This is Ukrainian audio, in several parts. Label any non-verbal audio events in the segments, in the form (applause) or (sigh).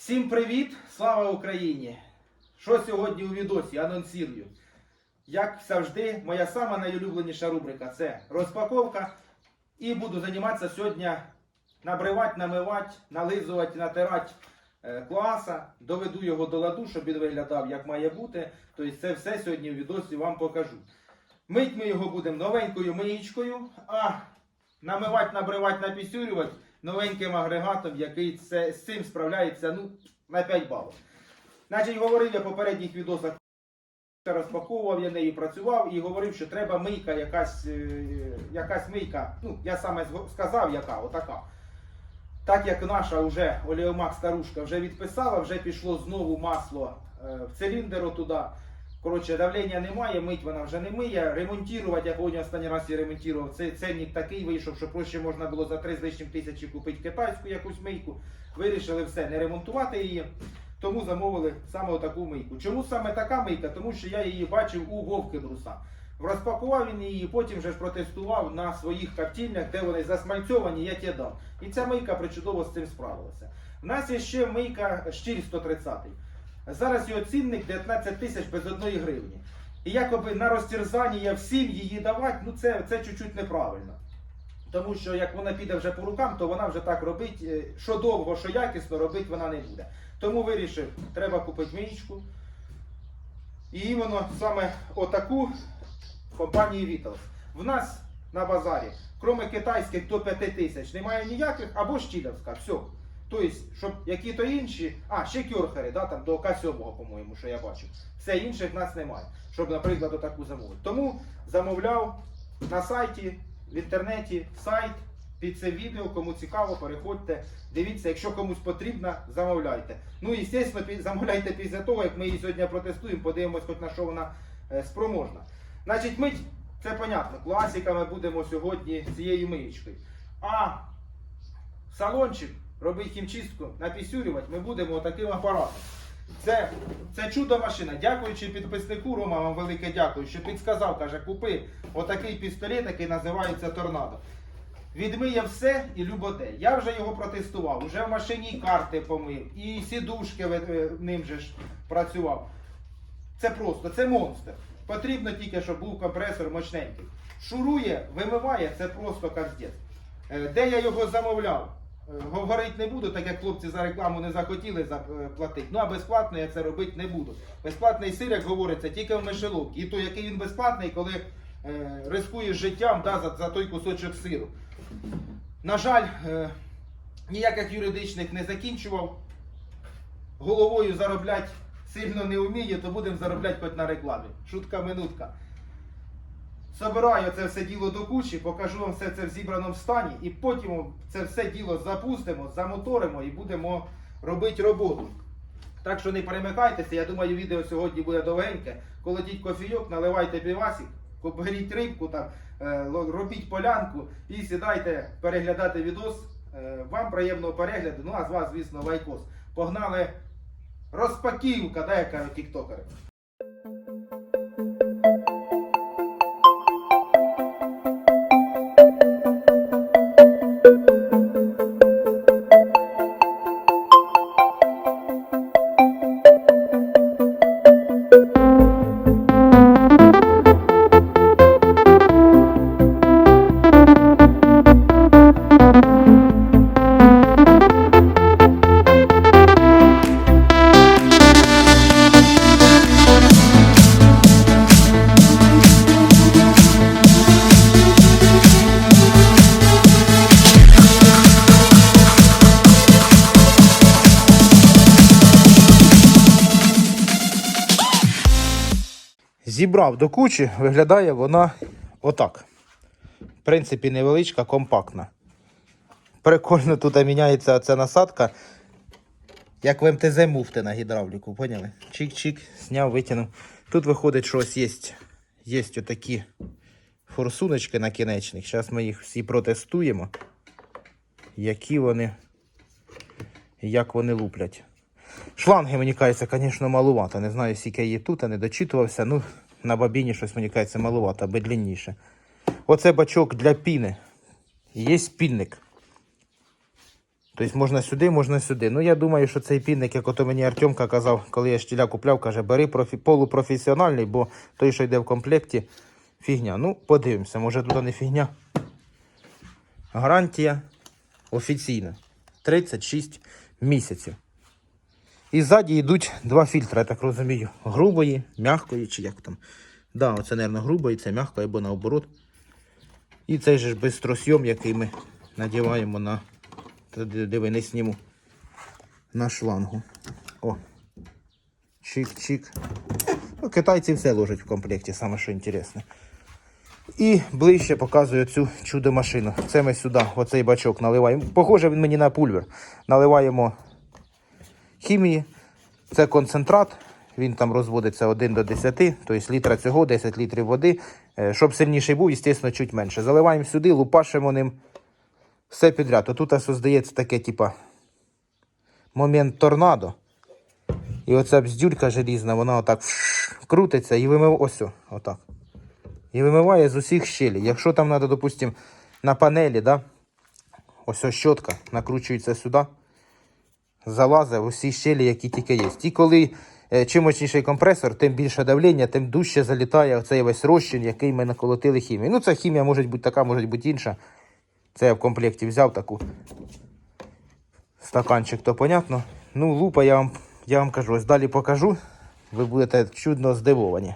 Всім привіт! Слава Україні! Що сьогодні у відосі анонсую? Як завжди, моя сама найулюбленіша рубрика це розпаковка. І буду займатися сьогодні набривати, намивати, нализувати, натирати е, класа. Доведу його до ладу, щоб він виглядав як має бути. Тобто це все сьогодні в відосі вам покажу. Мить ми його будемо новенькою миєчкою, а намивати, набривати, напісюрювати новеньким агрегатом, який це, з цим справляється ну, на 5 балів. Значить, говорив я в попередніх відосах, розпаковував я неї, працював і говорив, що треба мийка, якась, е, якась мийка. Ну, я саме сказав, яка, отака. Так як наша вже Олеомак старушка вже відписала, вже пішло знову масло е, в циліндр туди. Коротше, давлення немає, мить вона вже не миє. Ремонтувати, я помню, останній раз я ремонтував. Цей ценник такий вийшов, що проще можна було за 3 з лишнім тисячі купити китайську якусь мийку. Вирішили все, не ремонтувати її. Тому замовили саме таку мийку. Чому саме така мийка? Тому що я її бачив у Вовки Бруса. Розпакував він її, потім вже ж протестував на своїх картільнях, де вони засмальцьовані, я ті дав. І ця мийка причудово з цим справилася. У нас є ще мийка щирі 130. Зараз його цінник 19 тисяч без одної гривні. І якоби на розтерзання всім її давати, ну це, це чуть-чуть неправильно. Тому що як вона піде вже по рукам, то вона вже так робить, е, що довго, що якісно робити вона не буде. Тому вирішив, треба купити миєчку. І іменно саме отаку компанії Vitals. В нас на базарі, крім китайських до 5 тисяч, немає ніяких, або щілявська, все. Тобто, щоб які-то інші, а, ще кюрхери, да, там до К7, по-моєму, що я бачив. Все інше в нас немає, щоб, наприклад, отаку замовити. Тому замовляв на сайті, в інтернеті, сайт, під це відео, кому цікаво, переходьте, дивіться, якщо комусь потрібно, замовляйте. Ну і, звісно, замовляйте після того, як ми її сьогодні протестуємо, подивимось, хоч на що вона е, спроможна. Значить, мить, це понятно, класиками будемо сьогодні цією миєчкою. А салончик, робити хімчистку, напісюрювати, ми будемо таким апаратом. Це, це чудо машина. Дякуючи підписнику, Рома, вам велике дякую, що підсказав, каже, купи отакий пістолет, який називається Торнадо. Відмиє все і люботе. Я вже його протестував, вже в машині і карти помив, і сідушки е, ним же ж працював. Це просто, це монстр. Потрібно тільки, щоб був компресор мощненький. Шурує, вимиває, це просто капздець. Е, Де я його замовляв? Говорити не буду, так як хлопці за рекламу не захотіли заплатити. Ну а безплатно я це робити не буду. Безплатний сир, як говориться, тільки в мишеловці. І то, який він безплатний, коли е, рискуєш життям да, за, за той кусочок сиру. На жаль, е, ніяких юридичних не закінчував. Головою заробляти сильно не вміє, то будемо заробляти хоч на рекламі. Шутка минутка. Собираю це все діло до кучі, покажу вам все це в зібраному стані, і потім це все діло запустимо, замоторимо і будемо робити роботу. Так що не перемикайтеся, я думаю, відео сьогодні буде довгеньке. Колотіть кофійок, наливайте півасик, беріть рибку, там, е, робіть полянку і сідайте переглядати відос. Е, Вам приємного перегляду, ну а з вас, звісно, лайкос. Погнали розпаківка, да, як кажуть тіктокери. Зібрав до кучі, виглядає вона отак. В принципі, невеличка, компактна. Прикольно тут міняється ця насадка. Як в МТЗ муфти на гідравліку, поняли? Чик-чик, зняв, витягнув. Тут виходить, що ось є, є отакі форсуночки накінечних. Зараз ми їх всі протестуємо. Які вони, як вони луплять. Шланги, мені кажеться, звісно, малувато. Не знаю, скільки є тут, а не дочитувався. Ну, на бабіні щось, мені кажеться, малувато, аби длинніше. Оце бачок для піни. Є спільник. Тобто можна сюди, можна сюди. Ну я думаю, що цей пінник, як ото мені Артемка казав, коли я штіля купляв, каже, бери профі... полупрофесіональний, бо той, що йде в комплекті, фігня. Ну, подивимося, може тут не фігня. Гарантія офіційна. 36 місяців. І ззаді йдуть два фільтри, я так розумію. Грубої, м'якої, чи як там. Да, оце, мабуть, грубої, це м'якої або наоборот. І цей же ж безстросйом, який ми надіваємо на. Не сніму. На шлангу. О. Чик-чик. Ну, китайці все ложать в комплекті, саме що інтересне. І ближче показую цю чудо машину. Це ми сюди, оцей бачок наливаємо. Похоже, він мені на пульвер. Наливаємо хімії. Це концентрат. Він там розводиться 1 до 10, тобто літра цього, 10 літрів води. Е, Щоб сильніший був, звісно, чуть менше. Заливаємо сюди, лупашимо ним все підряд. Отут создається таке, типа, момент торнадо. І оця бздюлька желізна, вона отак крутиться і вимиває. Ось, отак. І вимиває з усіх щелей. Якщо там треба, допустимо, на панелі, да? ось щотка накручується сюди, залазить в усі щелі, які тільки є. І коли е, чим мощніший компресор, тим більше давлення, тим дужче залітає цей весь розчин, який ми наколотили хімію. Ну, ця хімія може бути така, може бути інша. Це я в комплекті взяв таку стаканчик, то понятно. Ну, лупа, я вам, я вам кажу, ось далі покажу. Ви будете чудно здивовані.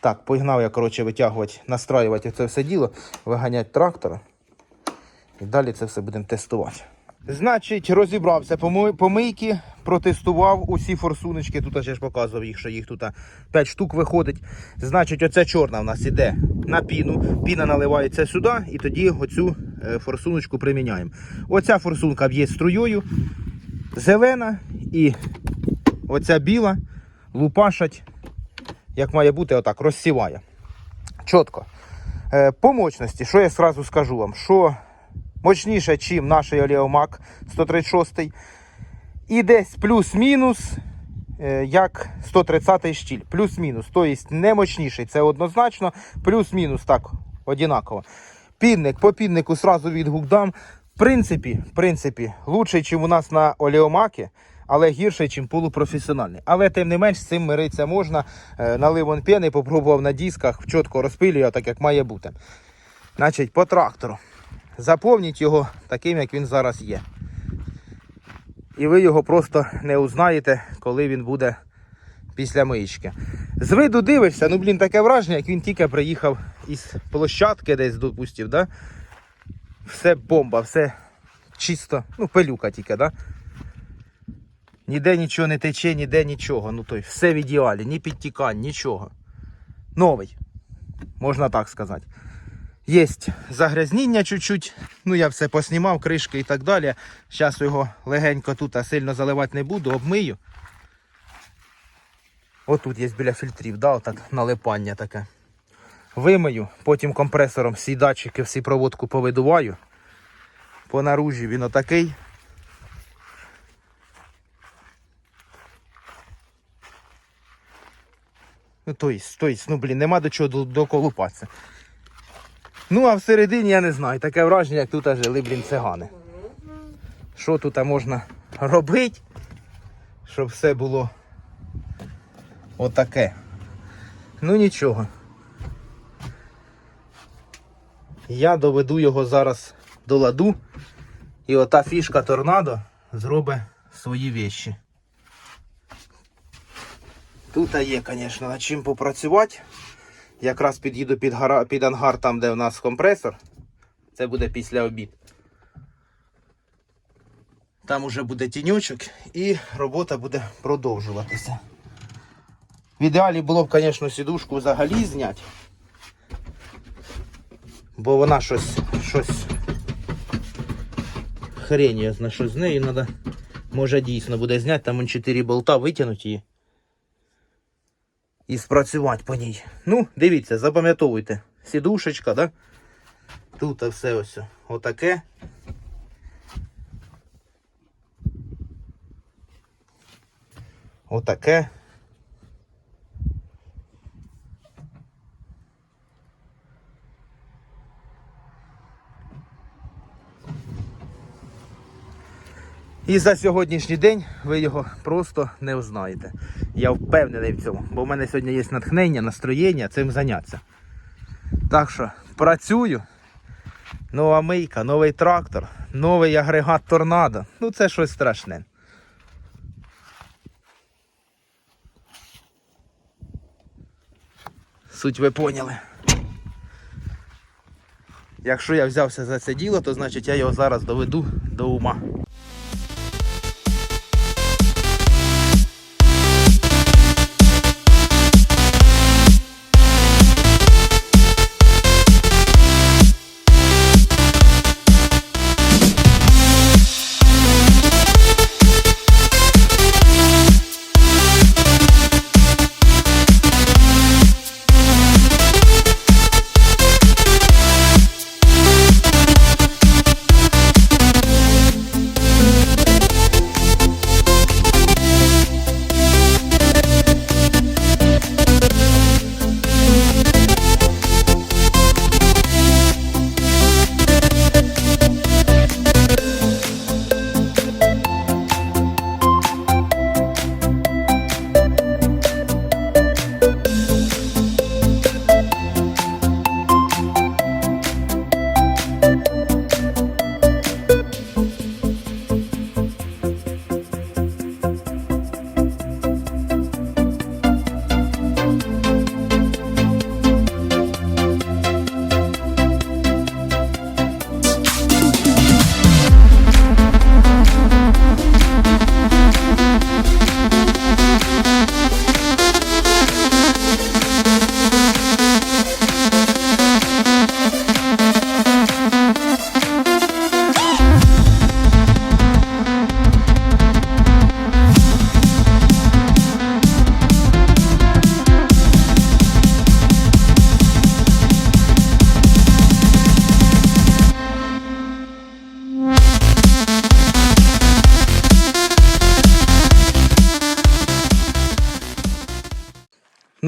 Так, погнав я, коротше, витягувати, настраювати це все діло, виганяти трактора. І далі це все будемо тестувати. Значить, розібрався по помийки, протестував усі форсуночки. Тут я ж показував їх, що їх тут 5 штук виходить. Значить, оця чорна в нас іде на піну. Піна наливається сюди, і тоді оцю е, форсуночку приміняємо. Оця форсунка б'є струєю, зелена і оця біла лупашать, як має бути, отак, розсіває. Чітко. Е, по мощності, що я сразу скажу вам, що мощніше, ніж наш Олеомак 136. І десь плюс-мінус, е, як 130 штіль. Плюс-мінус. Тобто не мощніший, це однозначно. Плюс-мінус так, однаково. Пінник по піннику сразу відгук дам. В принципі, в принципі, лучший, ніж у нас на Олеомакі, але гірший, ніж полупрофесіональний. Але тим не менш, з цим миритися можна. Е, Налив он пени, попробував на дисках, чітко розпилює, так як має бути. Значить, по трактору. Заповніть його таким, як він зараз є. І ви його просто не узнаєте, коли він буде після миєчки. З виду дивишся, ну блін, таке враження, як він тільки приїхав із площадки десь, допустив, да? Все бомба, все чисто, ну, пилюка тільки, да? Ніде нічого не тече, ніде нічого. Ну той, все в ідеалі, ні підтікань, нічого. Новий, можна так сказати. Є загрязніння чуть-чуть. Ну, я все поснімав, кришки і так далі. Зараз його легенько тут сильно заливати не буду, обмию. Отут є біля фільтрів, да, отак налипання таке. Вимию, потім компресором всі датчики, всі проводку повидуваю. По наружі він отакий. Ну, то есть, то есть, ну блін, нема до чого до- доколупатися. Ну, а всередині я не знаю. Таке враження, як тут жили, блін, цигани. Що тут можна робити, щоб все було отаке. Ну нічого. Я доведу його зараз до ладу. І ота фішка торнадо зробить свої вещі. Тут є, звісно, над чим попрацювати. Якраз під'їду під, гара, під ангар, там, де в нас компресор. Це буде після обід. Там уже буде тіньочок і робота буде продовжуватися. В ідеалі було б, звісно, сідушку взагалі зняти. Бо вона щось, щось хрень, я знаю, що з нею треба. Може дійсно буде зняти, там он 4 болта витягнути її і спрацювати по ній. Ну, дивіться, запам'ятовуйте. Сідушечка, да? Тут все ось отаке. Отаке. І за сьогоднішній день ви його просто не узнаєте. Я впевнений в цьому, бо в мене сьогодні є натхнення, настроєння цим зайнятися. Так що працюю. Нова мийка, новий трактор, новий агрегат торнадо. Ну це щось страшне. Суть ви поняли. Якщо я взявся за це діло, то значить я його зараз доведу до ума.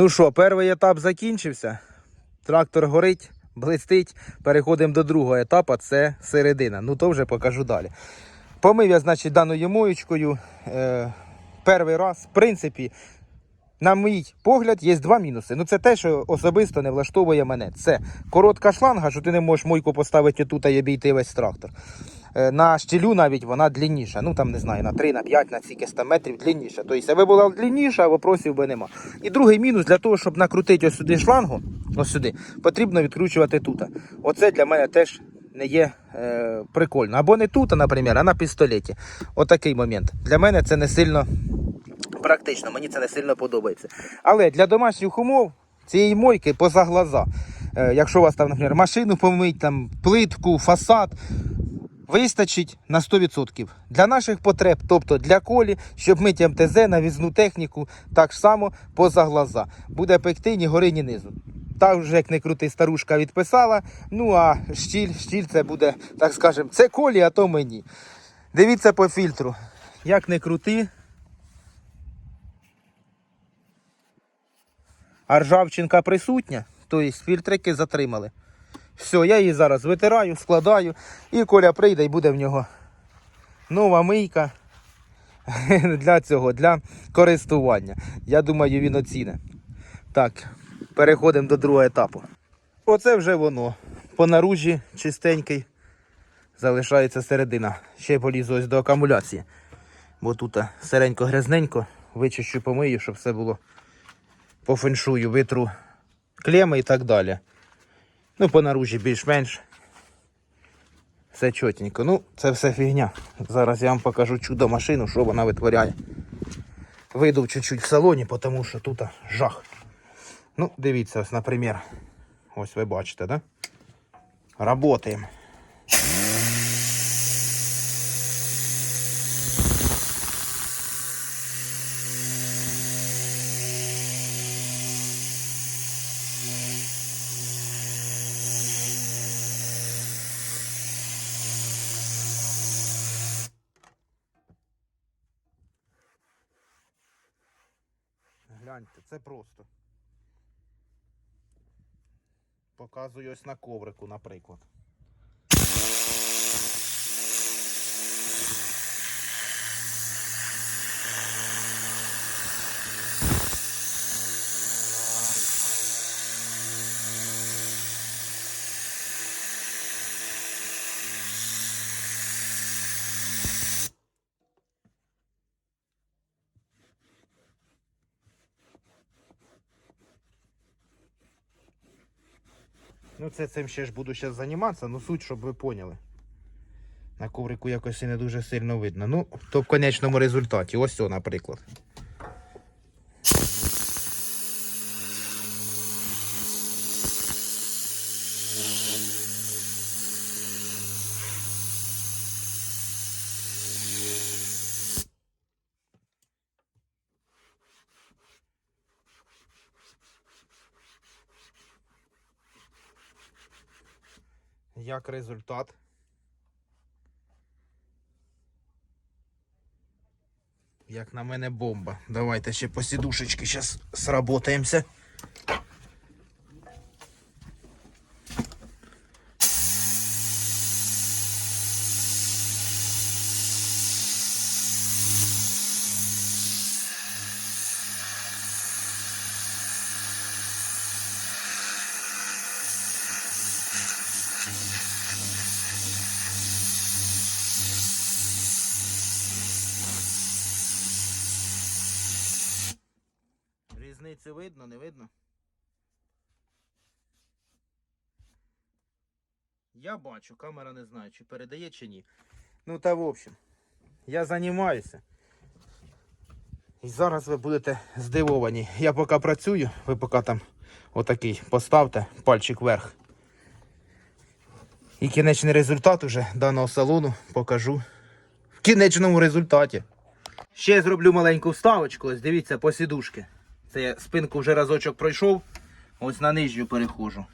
Ну що, перший етап закінчився. Трактор горить, блистить. Переходимо до другого етапу, це середина. Ну то вже покажу далі. Помив я, значить, даною моєчкою. Е, перший раз, в принципі, на мій погляд, є два мінуси. Ну, це те, що особисто не влаштовує мене. Це коротка шланга, що ти не можеш мойку поставити тут і обійти весь трактор. Е, На щелю навіть вона длинніша. Ну там не знаю, на 3, на 5, на скільки 100 метрів длинніша. Тобто, аби була длинніша, вопросів би нема. І другий мінус для того, щоб накрутити ось сюди шлангу, ось сюди, потрібно відкручувати тут. Оце для мене теж не є е, прикольно. Або не тут, наприклад, а на пістолеті. Отакий момент. Для мене це не сильно практично, мені це не сильно подобається. Але для домашніх умов цієї мойки поза глаза. Е, якщо у вас там, наприклад, машину помить, там, плитку, фасад. Вистачить на 100%. Для наших потреб, тобто для колі, щоб мити МТЗ, навізну техніку, так само поза глаза. Буде пекти ні гори, ні низу. Так вже, як не крути, старушка відписала. Ну а щіль, щіль це буде, так скажемо, це колі, а то мені. Дивіться по фільтру. Як не крути, а ржавчинка присутня, тобто фільтрики затримали. Все, я її зараз витираю, складаю, і Коля прийде і буде в нього нова мийка (laughs) для цього, для користування. Я думаю, він оціне. Так, переходимо до другого етапу. Оце вже воно. По наружі чистенький. Залишається середина. Ще полізу ось до акумуляції. Бо тут серенько грязненько, вичищу помию, щоб все було по феншую, витру клеми і так далі. Ну, по наружі більш-менш. Все чотенько. Ну, це все фігня. Зараз я вам покажу чудо машину, що вона витворяє. Вийду чуть-чуть в салоні, тому що тут жах. Ну, дивіться, ось, наприклад. Ось ви бачите, да? Работаємо. Гляньте, це просто. Показую ось на коврику, наприклад. Ну це цим ще ж буду зараз займатися, ну суть, щоб ви поняли. На коврику якось і не дуже сильно видно. Ну, то в конечному результаті. Ось о, наприклад. Як результат? Як на мене бомба. Давайте ще по сідушечки зараз сработаємося. Видно, не видно? Я бачу, камера не знаю, чи передає, чи ні. Ну та в общем, я займаюся. І зараз ви будете здивовані. Я поки працюю, ви поки там отакий поставте пальчик вверх. І кінечний результат уже даного салону покажу в кінечному результаті. Ще зроблю маленьку вставочку. Ось дивіться по сідушки. Це я спинку вже разочок пройшов. Ось на нижню перехожу.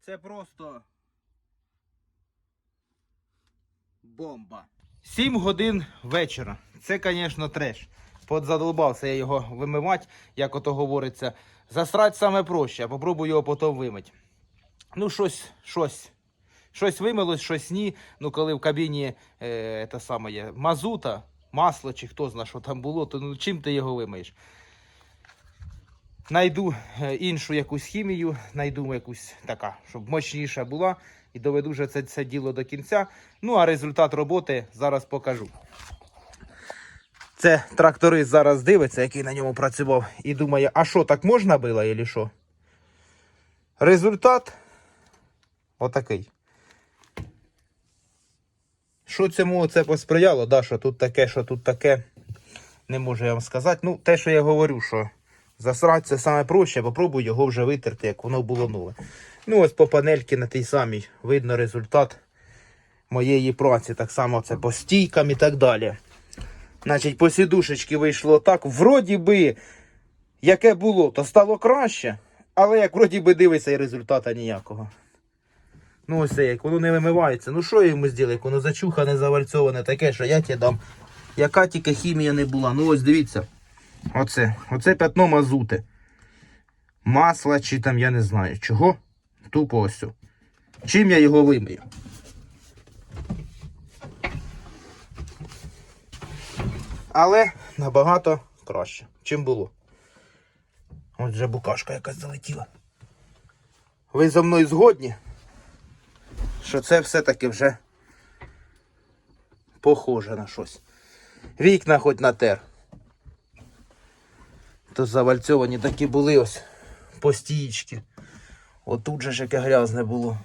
Це просто бомба. 7 годин вечора. Це, звісно, треш. Подзадолбався я його вимивати, як ото говориться. Засрать саме проще, а попробую його потім вимити. Ну, щось, щось. Щось вимилось, щось ні. Ну, коли в кабіні е, те саме є, мазута, масло чи хто знає, що там було, то ну, чим ти його вимиєш? Найду е, іншу якусь хімію, найду якусь така, щоб мощніша була, і доведу вже це, це діло до кінця. Ну, а результат роботи зараз покажу. Це тракторист зараз дивиться, який на ньому працював, і думає, а що, так можна було, або що? Результат отакий. Що цьому це посприяло, да, що тут таке, що тут таке, не можу я вам сказати. Ну, те, що я говорю, що засрати це саме проще, попробуй його вже витерти, як воно було нове. Ну, ось по панельки на тій самій видно результат моєї праці. Так само це по стійкам і так далі. Значить, по сідушечки вийшло так. Вроді би, яке було, то стало краще. Але як вроді би дивиться і результата ніякого. Ну ось це як воно не вимивається. Ну що я йому зробив, як воно зачухане, завальцоване, таке, що я тебе дам. Яка тільки хімія не була. Ну ось дивіться. Оце. Оце п'ятно мазути. Масла чи там я не знаю чого. Тупо ось. Чим я його вимию? Але набагато краще, чим було. Ось вже букашка якась залетіла. Ви зо мною згодні, що це все-таки вже похоже на щось. Вікна хоч натер. То завальцьовані такі були ось постійчки. Отут же ж яке грязне було.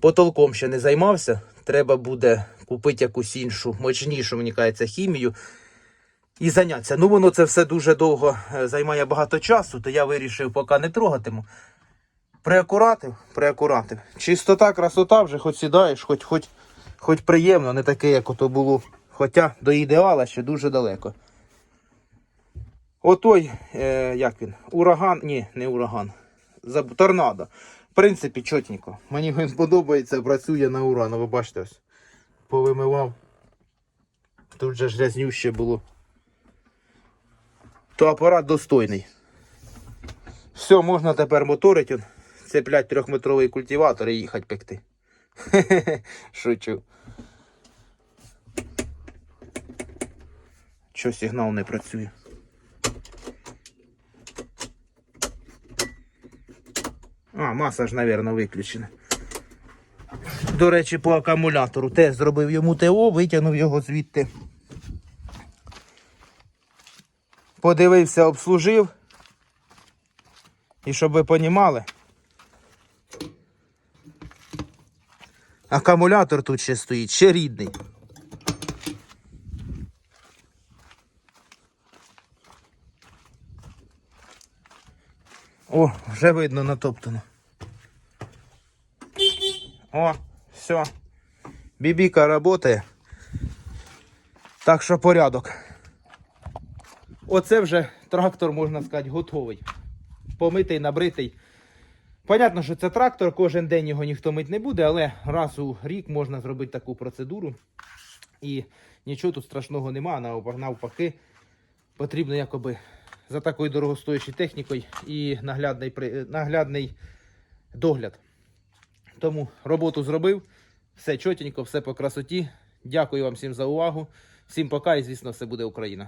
Потолком ще не займався. Треба буде купити якусь іншу, мощнішу, мені кажеться, хімію і зайнятися. Ну, воно це все дуже довго е, займає багато часу, то я вирішив, поки не трогатиму. Приакуратив, приакуратив. Чистота, красота вже хоч сідаєш, хоч, хоч, хоч приємно, не таке, як ото було. Хоча до ідеала ще дуже далеко. Отой, е, як він, ураган, ні, не ураган. Заб... Торнадо. В принципі, чотненько. Мені він подобається, працює на ура. Ну ви бачите ось. Повимивав. Тут же ж грязнюще було. То апарат достойний. Все, можна тепер моторить, он, цеплять трьохметровий культиватор і їхати пекти. (laughs) Шучу. Що сигнал не працює? А, маса ж, мабуть, виключена. До речі, по акумулятору. Теж зробив йому ТО, витягнув його звідти. Подивився, обслужив. І щоб ви понімали. Акумулятор тут ще стоїть, ще рідний. О, вже видно натоптано. О, все. Бібіка працює. Так що порядок. Оце вже трактор, можна сказати, готовий. Помитий, набритий. Понятно, що це трактор, кожен день його ніхто мить не буде, але раз у рік можна зробити таку процедуру. І нічого тут страшного нема, нав- навпаки, потрібно якоби за такою дорогостоячою технікою і наглядний, наглядний догляд. Тому роботу зробив, все чотенько, все по красоті. Дякую вам всім за увагу. Всім пока і, звісно, все буде Україна.